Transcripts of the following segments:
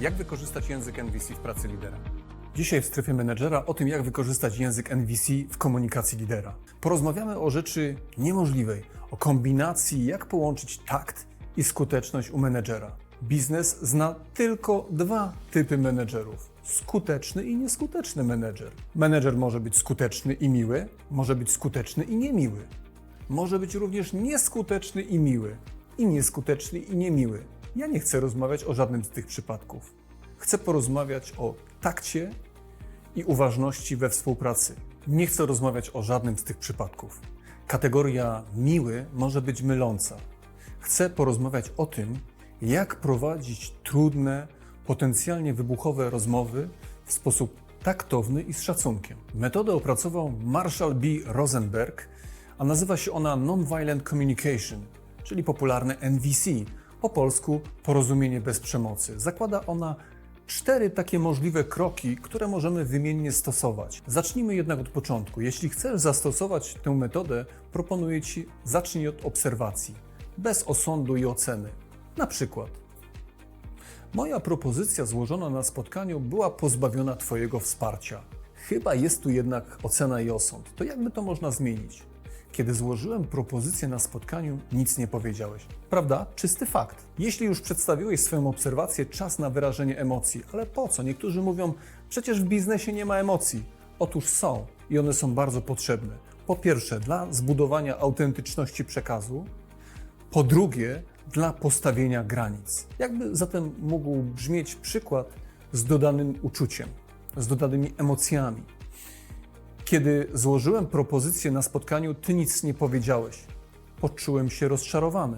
Jak wykorzystać język NVC w pracy lidera? Dzisiaj w strefie menedżera o tym, jak wykorzystać język NVC w komunikacji lidera. Porozmawiamy o rzeczy niemożliwej, o kombinacji, jak połączyć takt i skuteczność u menedżera. Biznes zna tylko dwa typy menedżerów: skuteczny i nieskuteczny menedżer. Menedżer może być skuteczny i miły, może być skuteczny i niemiły. Może być również nieskuteczny i miły, i nieskuteczny i niemiły. Ja nie chcę rozmawiać o żadnym z tych przypadków. Chcę porozmawiać o takcie i uważności we współpracy. Nie chcę rozmawiać o żadnym z tych przypadków. Kategoria miły może być myląca. Chcę porozmawiać o tym, jak prowadzić trudne, potencjalnie wybuchowe rozmowy w sposób taktowny i z szacunkiem. Metodę opracował Marshall B. Rosenberg, a nazywa się ona Nonviolent Communication, czyli popularne NVC, po polsku porozumienie bez przemocy. Zakłada ona cztery takie możliwe kroki, które możemy wymiennie stosować. Zacznijmy jednak od początku. Jeśli chcesz zastosować tę metodę, proponuję Ci zacznij od obserwacji, bez osądu i oceny. Na przykład, moja propozycja złożona na spotkaniu była pozbawiona Twojego wsparcia. Chyba jest tu jednak ocena i osąd. To jakby to można zmienić? Kiedy złożyłem propozycję na spotkaniu, nic nie powiedziałeś. Prawda? Czysty fakt. Jeśli już przedstawiłeś swoją obserwację, czas na wyrażenie emocji. Ale po co? Niektórzy mówią, przecież w biznesie nie ma emocji. Otóż są i one są bardzo potrzebne. Po pierwsze, dla zbudowania autentyczności przekazu, po drugie, dla postawienia granic. Jakby zatem mógł brzmieć przykład z dodanym uczuciem, z dodanymi emocjami. Kiedy złożyłem propozycję na spotkaniu, ty nic nie powiedziałeś. Poczułem się rozczarowany.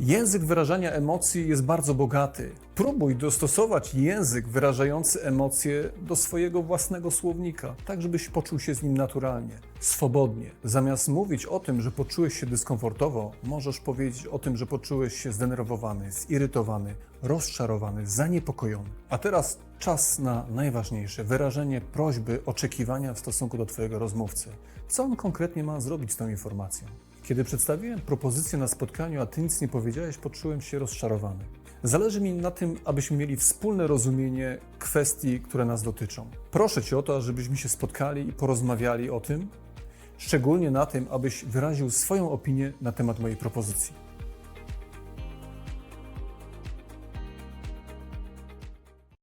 Język wyrażania emocji jest bardzo bogaty. Próbuj dostosować język wyrażający emocje do swojego własnego słownika, tak żebyś poczuł się z nim naturalnie, swobodnie. Zamiast mówić o tym, że poczułeś się dyskomfortowo, możesz powiedzieć o tym, że poczułeś się zdenerwowany, zirytowany, rozczarowany, zaniepokojony. A teraz czas na najważniejsze wyrażenie prośby, oczekiwania w stosunku do Twojego rozmówcy. Co on konkretnie ma zrobić z tą informacją? Kiedy przedstawiłem propozycję na spotkaniu, a ty nic nie powiedziałeś, poczułem się rozczarowany. Zależy mi na tym, abyśmy mieli wspólne rozumienie kwestii, które nas dotyczą. Proszę cię o to, żebyśmy się spotkali i porozmawiali o tym, szczególnie na tym, abyś wyraził swoją opinię na temat mojej propozycji.